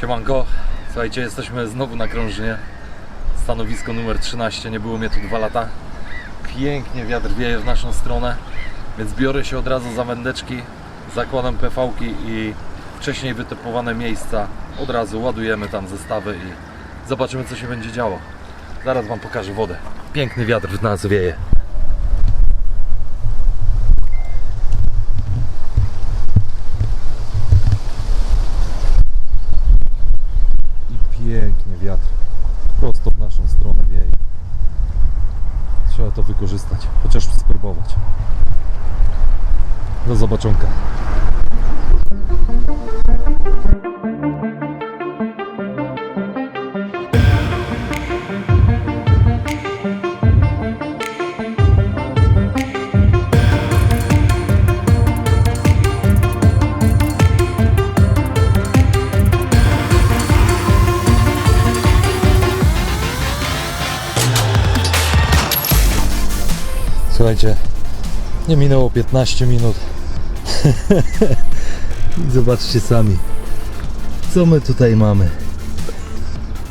Siemanko, słuchajcie, jesteśmy znowu na krążnie. Stanowisko numer 13, nie było mnie tu dwa lata. Pięknie wiatr wieje w naszą stronę, więc biorę się od razu za wędeczki, zakładam PV-ki i wcześniej wytypowane miejsca od razu ładujemy tam zestawy i zobaczymy co się będzie działo. Zaraz Wam pokażę wodę. Piękny wiatr w nas wieje. Nie minęło 15 minut. I zobaczcie sami, co my tutaj mamy.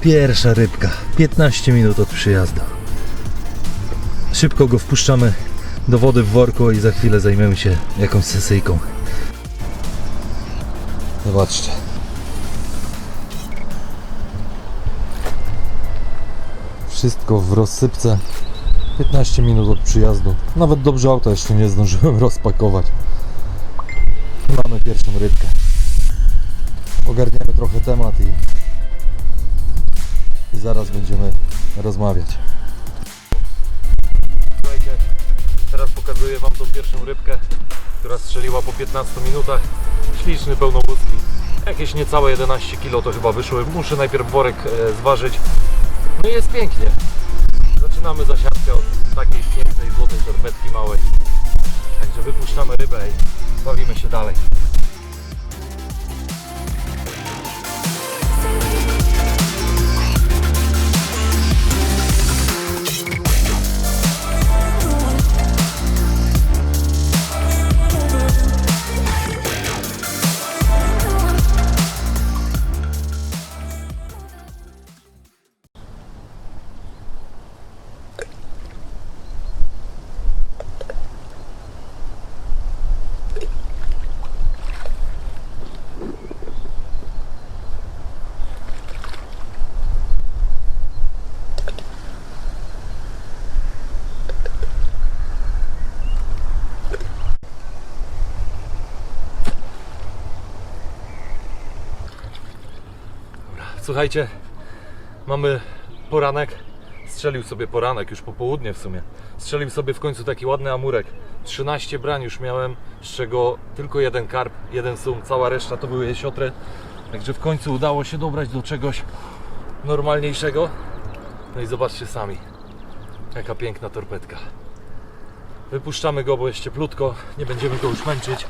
Pierwsza rybka, 15 minut od przyjazdu. Szybko go wpuszczamy do wody w worku i za chwilę zajmiemy się jakąś sesyjką. Zobaczcie. Wszystko w rozsypce. 15 minut od przyjazdu. Nawet dobrze auta jeszcze nie zdążyłem rozpakować. Mamy pierwszą rybkę. Ogarniemy trochę temat i, i zaraz będziemy rozmawiać. Słuchajcie, teraz pokazuję Wam tą pierwszą rybkę, która strzeliła po 15 minutach. Śliczny, pełnołuski. Jakieś niecałe 11 kg to chyba wyszły. Muszę najpierw worek e, zważyć. No i jest pięknie. Zaczynamy takiej torbetki małej. Także wypuszczamy rybę Słuchajcie, mamy poranek. Strzelił sobie poranek, już popołudnie w sumie. Strzelił sobie w końcu taki ładny amurek. 13 brań już miałem, z czego tylko jeden karp, jeden sum, cała reszta to były jesiotry. Także w końcu udało się dobrać do czegoś normalniejszego. No i zobaczcie sami, jaka piękna torpedka. Wypuszczamy go, bo jest cieplutko, nie będziemy go już męczyć.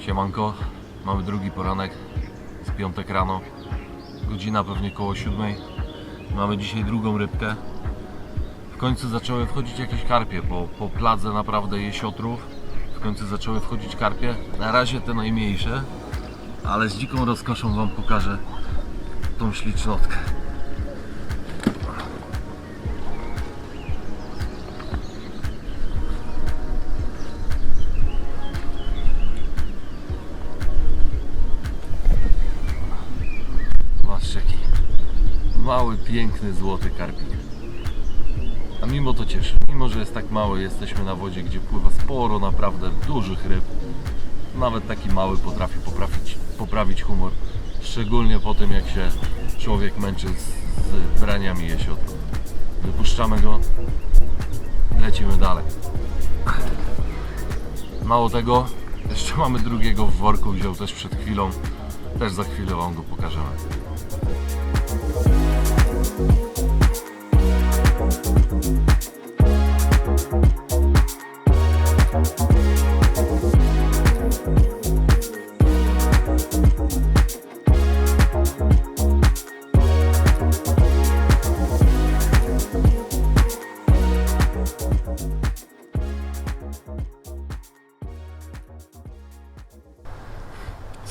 Siemanko, mamy drugi poranek z piątek rano. Godzina pewnie koło siódmej. Mamy dzisiaj drugą rybkę. W końcu zaczęły wchodzić jakieś karpie po, po pladze naprawdę jesiotrów. Końcu zaczęły wchodzić karpie. Na razie te najmniejsze. Ale z dziką rozkoszą Wam pokażę tą ślicznotkę. Patrzcie jaki mały, piękny, złoty karpik. Mimo to cieszy, mimo że jest tak mały, jesteśmy na wodzie, gdzie pływa sporo naprawdę dużych ryb. Nawet taki mały potrafi poprawić, poprawić humor. Szczególnie po tym, jak się człowiek męczy z, z braniami jesiotru. Wypuszczamy go lecimy dalej. Mało tego, jeszcze mamy drugiego w worku, wziął też przed chwilą. Też za chwilę Wam go pokażemy.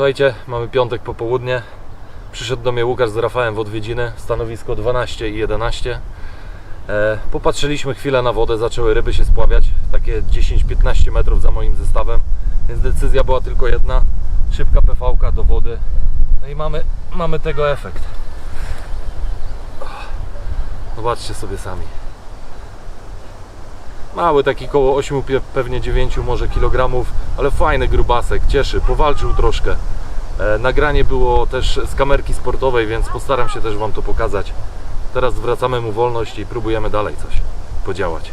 Słuchajcie, mamy piątek popołudnie. Przyszedł do mnie Łukasz z Rafałem w odwiedziny, stanowisko 12 i 11. E, popatrzyliśmy chwilę na wodę, zaczęły ryby się spławiać, takie 10-15 metrów za moim zestawem, więc decyzja była tylko jedna, szybka PV do wody. No i mamy, mamy tego efekt. Zobaczcie sobie sami. Mały taki koło 8, pe- pewnie 9 może kilogramów, ale fajny grubasek, cieszy, powalczył troszkę. E, nagranie było też z kamerki sportowej, więc postaram się też Wam to pokazać. Teraz zwracamy mu wolność i próbujemy dalej coś podziałać.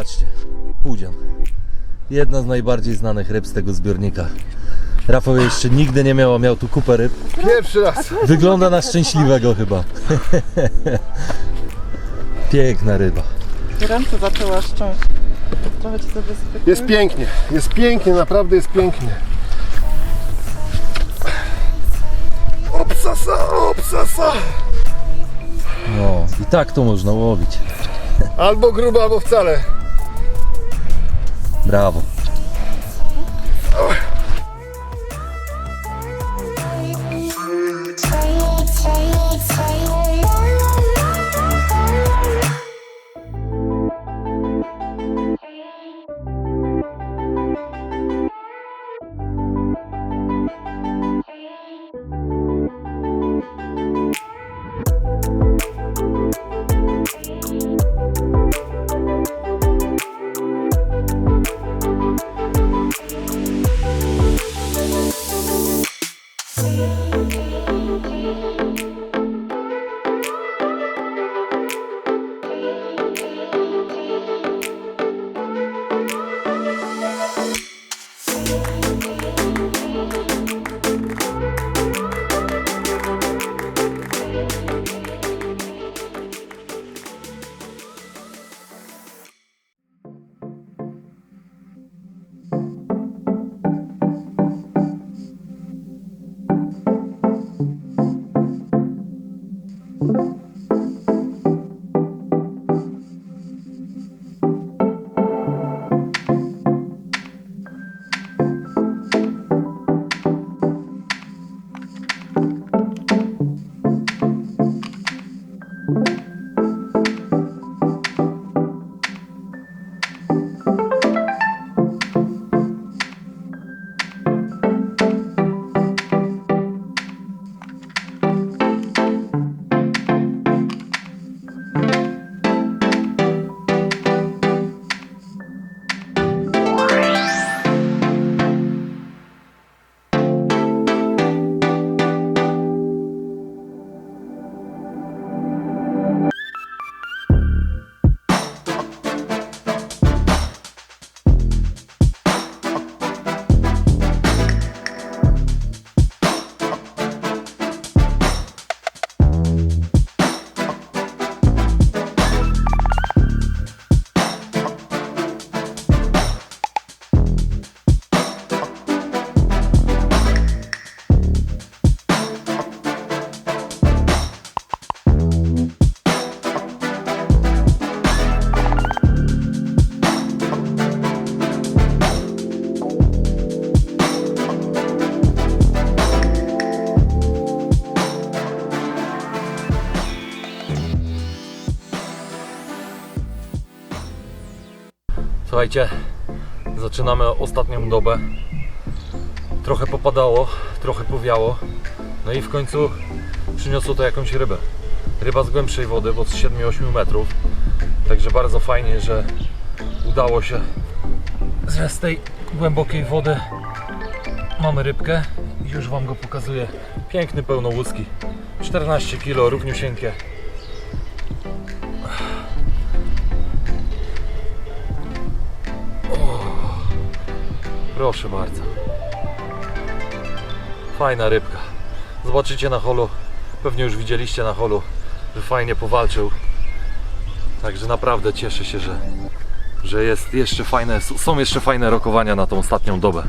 Zobaczcie, pudzian. Jedna z najbardziej znanych ryb z tego zbiornika. Rafał jeszcze nigdy nie miał, a miał tu kupę ryb. Pierwszy raz. Wygląda na szczęśliwego chyba. Piękna ryba. Ręce zaczęła szczęść. Trochę ci sobie. Jest pięknie, jest pięknie, naprawdę jest pięknie. Obsasa, obsasa. No i tak to można łowić. Albo grubo, albo wcale. Браво! Słuchajcie, zaczynamy ostatnią dobę. Trochę popadało, trochę powiało. No i w końcu przyniosło to jakąś rybę. Ryba z głębszej wody, bo z 7-8 metrów. Także bardzo fajnie, że udało się, z tej głębokiej wody mamy rybkę. I już Wam go pokazuję. Piękny, pełnołuski. 14 kg, równiusieńkie. Proszę bardzo. Fajna rybka. Zobaczycie na holu. Pewnie już widzieliście na holu, że fajnie powalczył. Także naprawdę cieszę się, że, że jest jeszcze fajne, są jeszcze fajne rokowania na tą ostatnią dobę.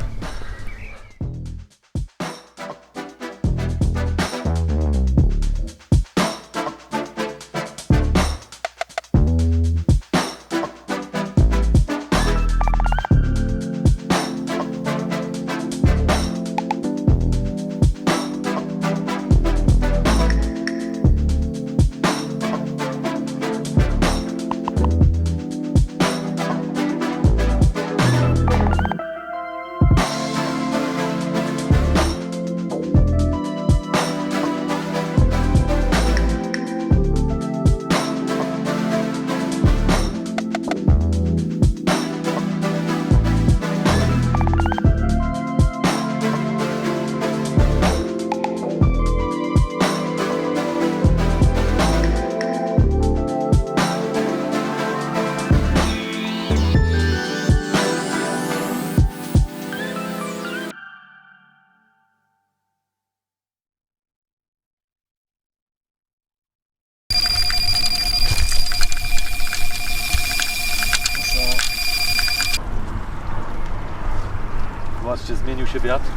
Zobaczcie, zmienił się wiatr.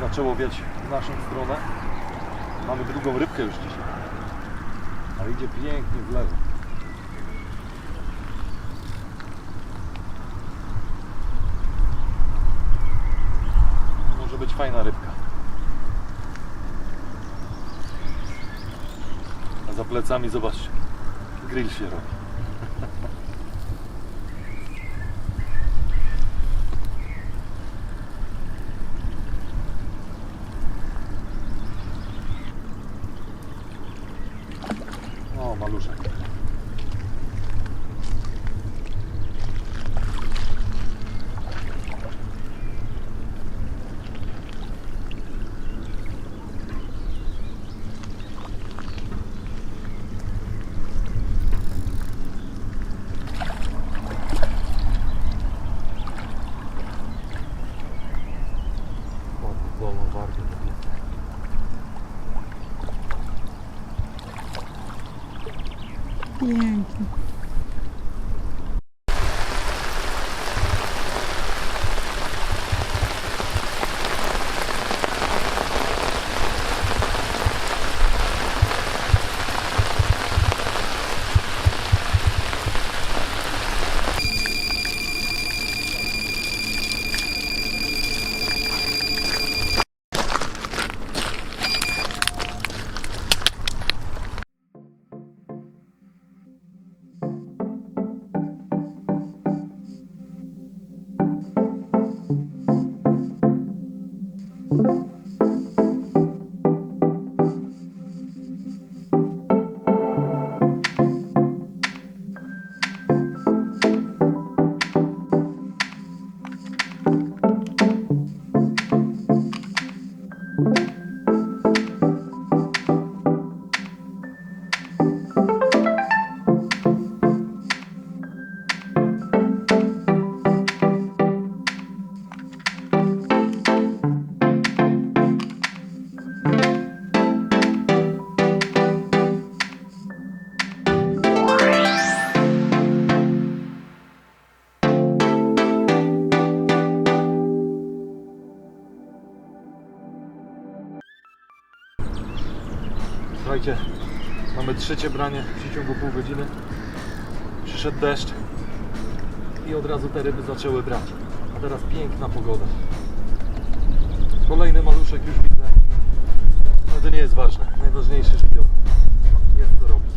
Zaczęło wiać w naszą stronę. Mamy drugą rybkę już dzisiaj. Ale idzie pięknie w lewo. Może być fajna rybka. A za plecami zobaczcie. Grill się robi. Trzecie branie w przeciągu pół godziny. Przyszedł deszcz i od razu te ryby zaczęły brać. A teraz piękna pogoda. Kolejny maluszek już widzę. Ale to nie jest ważne. Najważniejsze, że biorę. Jest co robić.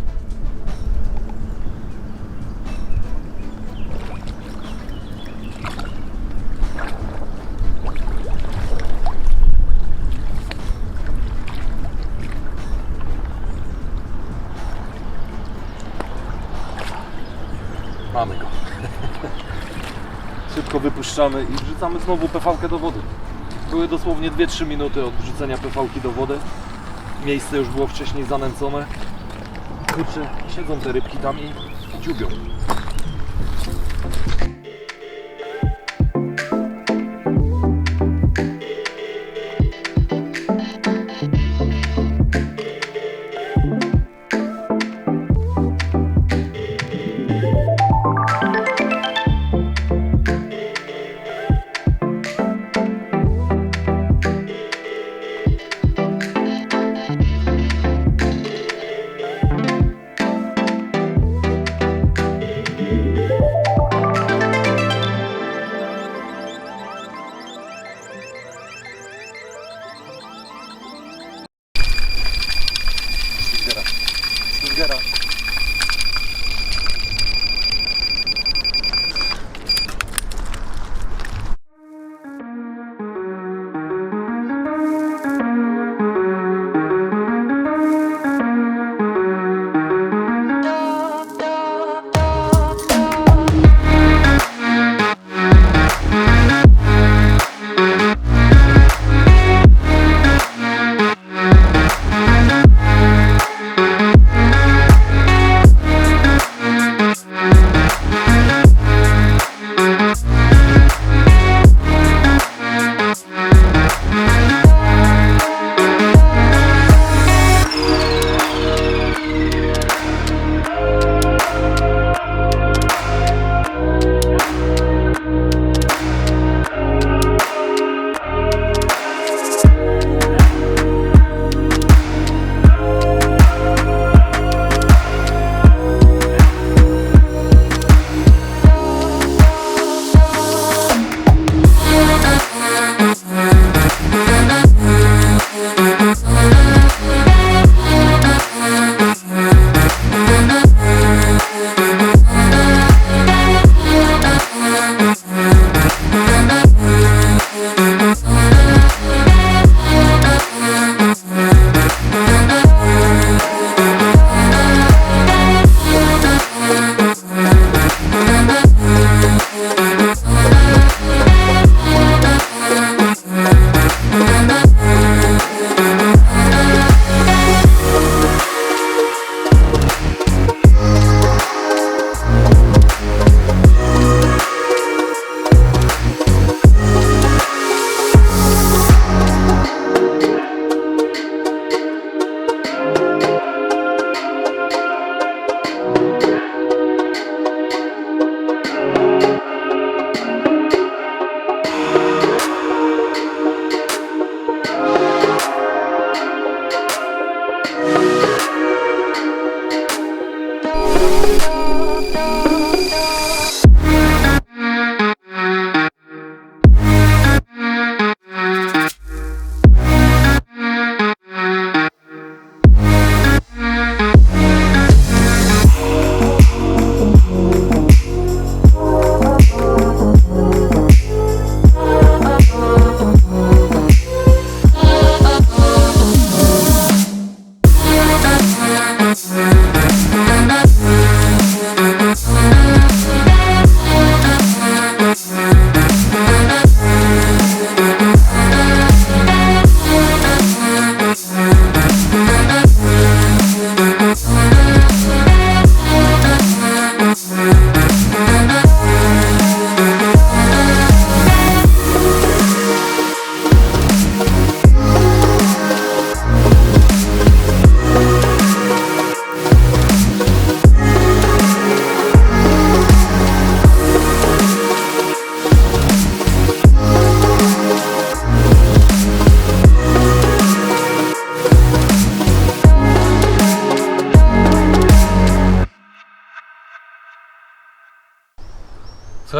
Puszczamy i wrzucamy znowu PV do wody. Były dosłownie 2-3 minuty od wrzucenia PV do wody. Miejsce już było wcześniej zanęcone. Kurczę, siedzą te rybki tam i dziubią.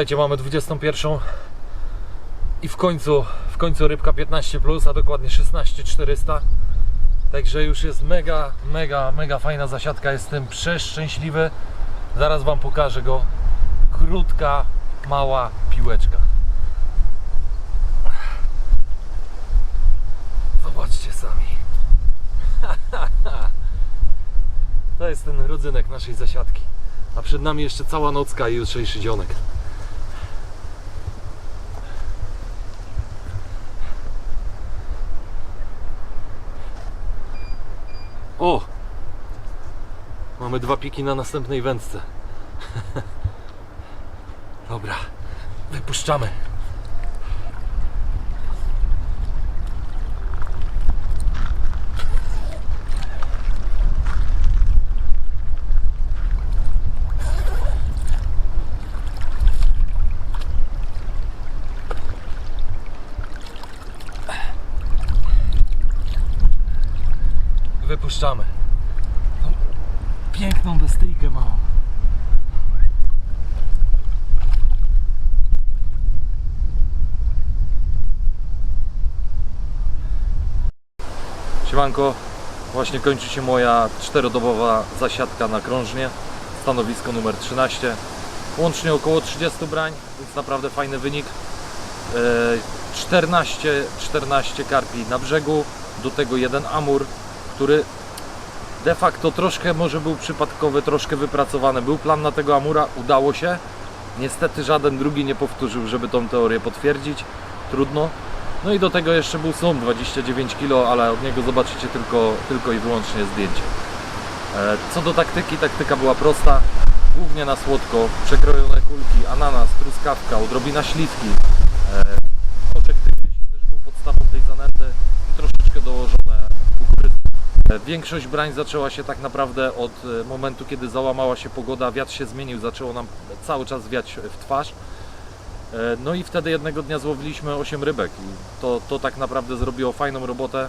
Słuchajcie, mamy 21 i w końcu, w końcu rybka 15 plus, a dokładnie 16400. Także już jest mega, mega, mega fajna zasiadka. Jestem przeszczęśliwy. Zaraz Wam pokażę go. Krótka, mała piłeczka. Zobaczcie sami. To jest ten rodzynek naszej zasiadki. A przed nami jeszcze cała nocka i jutrzejszy dzionek. Mamy dwa piki na następnej wędce. Dobra, wypuszczamy. Wypuszczamy. Piękną bestyjkę małą. Siemanko, właśnie kończy się moja czterodobowa zasiadka na krążnie, stanowisko numer 13. Łącznie około 30 brań, więc naprawdę fajny wynik. E, 14, 14 karpi na brzegu, do tego jeden amur, który de facto troszkę może był przypadkowy, troszkę wypracowany. Był plan na tego amura, udało się. Niestety żaden drugi nie powtórzył, żeby tą teorię potwierdzić. Trudno. No i do tego jeszcze był sum 29 kg, ale od niego zobaczycie tylko, tylko i wyłącznie zdjęcie. E, Co do taktyki, taktyka była prosta. Głównie na słodko, przekrojone kulki, ananas, truskawka, odrobina śliwki. E, Koszek tygrysi też był podstawą tej zanęty i troszeczkę dołożone kukurydzy. E, Większość brań zaczęła się tak naprawdę od e, momentu, kiedy załamała się pogoda, wiatr się zmienił, zaczęło nam cały czas wiać w twarz. E, No i wtedy jednego dnia złowiliśmy 8 rybek i to, to tak naprawdę zrobiło fajną robotę.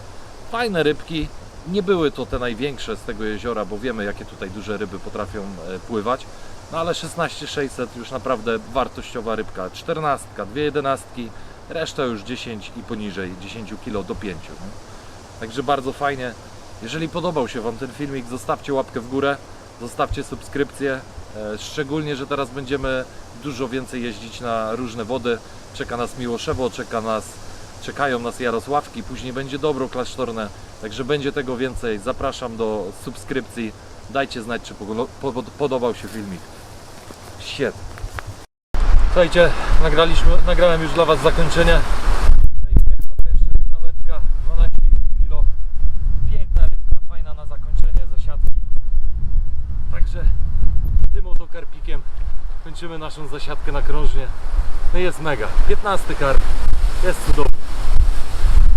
Fajne rybki, nie były to te największe z tego jeziora, bo wiemy jakie tutaj duże ryby potrafią e, pływać. No ale 16600 już naprawdę wartościowa rybka, 14, dwie jedenastki, reszta już 10 i poniżej 10 kg do 5. No. Także bardzo fajnie. Jeżeli podobał się Wam ten filmik, zostawcie łapkę w górę, zostawcie subskrypcję. E, Szczególnie, że teraz będziemy dużo więcej jeździć na różne wody. Czeka nas Miłoszewo, czeka nas, czekają nas Jarosławki, później będzie Dobro Klasztorne. Także będzie tego więcej. Zapraszam do subskrypcji. Dajcie znać, czy podobał się filmik. Świetnie. Słuchajcie, nagraliśmy, nagrałem już dla Was zakończenie. No i jeszcze jedna wędka, 12 kg. Piękna rybka, fajna na zakończenie zasiadki. Także tym oto karpikiem kończymy naszą zasiadkę na krążnie. No jest mega. 15 karp. Jest cudownie.